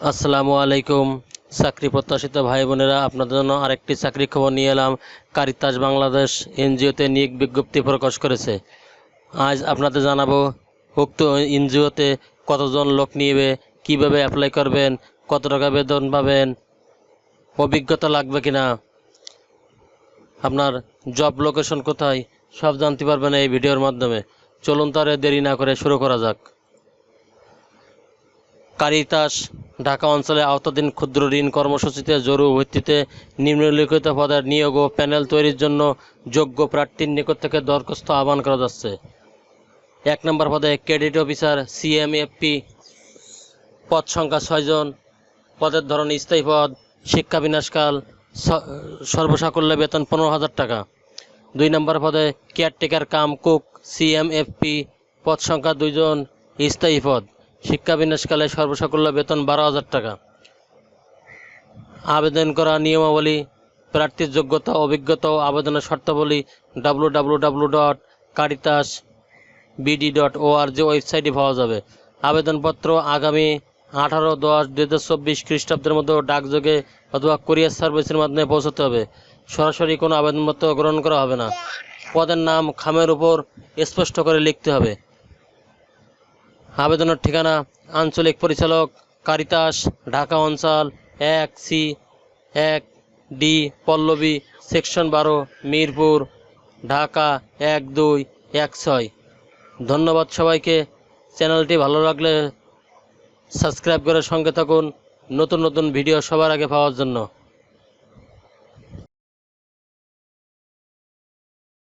আসসালামু আলাইকুম। চাকরি প্রত্যাশিত ভাই বোনেরা, আপনাদের জন্য আরেকটি চাকরি খবর নিয়ে এলাম। কারিতাস বাংলাদেশ এনজিওতে নিয়োগ বিজ্ঞপ্তি প্রকাশ করেছে। আজ আপনাদের জানাব, উক্ত এনজিওতে কতজন লোক নিবে, কীভাবে অ্যাপ্লাই করবেন, কত টাকা বেতন পাবেন, অভিজ্ঞতা লাগবে কিনা, আপনার জব লোকেশন কোথায়, সব জানতে পারবেন এই ভিডিওর মাধ্যমে। চলুন তারে দেরি না করে শুরু করা যাক। কারিতাস ঢাকা অঞ্চলে আওতাধীন ক্ষুদ্র ঋণ কর্মসূচিতে জরুরি ভিত্তিতে নিম্নলিখিত পদের নিয়োগ ও প্যানেল তৈরির জন্য যোগ্য প্রার্থীর নিকট থেকে দরখাস্ত আহ্বান করা যাচ্ছে। এক নম্বর পদে ক্রেডিট অফিসার সিএমএফপি পদ সংখ্যা ছয়জন পদের ধরন স্থায়ী পদ, শিক্ষা বিনাশকাল সর্বসাকুল্য বেতন পনেরো হাজার টাকা। দুই নম্বর পদে কেয়ারটেকার, কাম কুক সিএমএফপি পদ সংখ্যা দুইজন স্থায়ী পদ। শিক্ষা বিনাশকালে সর্বসাকুল্য বেতন বারো হাজার টাকা। আবেদন করা নিয়মাবলী, প্রার্থীর যোগ্যতা, অভিজ্ঞতা ও আবেদনের শর্তাবলী W W W dot Caritas BD dot ORG ওয়েবসাইটে পাওয়া যাবে। আবেদনপত্র আগামী আঠারো, দশ দু হাজার চব্বিশ খ্রিস্টাব্দের মধ্যে ডাকযোগে অথবা কুরিয়ার সার্ভিসের মাধ্যমে পৌঁছতে হবে। সরাসরি কোনো আবেদনপত্র গ্রহণ করা হবে না। পদের নাম, খামের উপর স্পষ্ট করে লিখতে হবে। আবেদনের ঠিকানা আঞ্চলিক পরিচালক কারিতাস, ঢাকা অঞ্চল এক সি এক ডি পল্লবী, সেকশন বারো, মিরপুর, ঢাকা এক দুই এক ছয়। ধন্যবাদ সবাইকে। চ্যানেলটি ভালো লাগলে সাবস্ক্রাইব করে সঙ্গে থাকুন। নতুন নতুন ভিডিও সবার আগে পাওয়ার জন্য।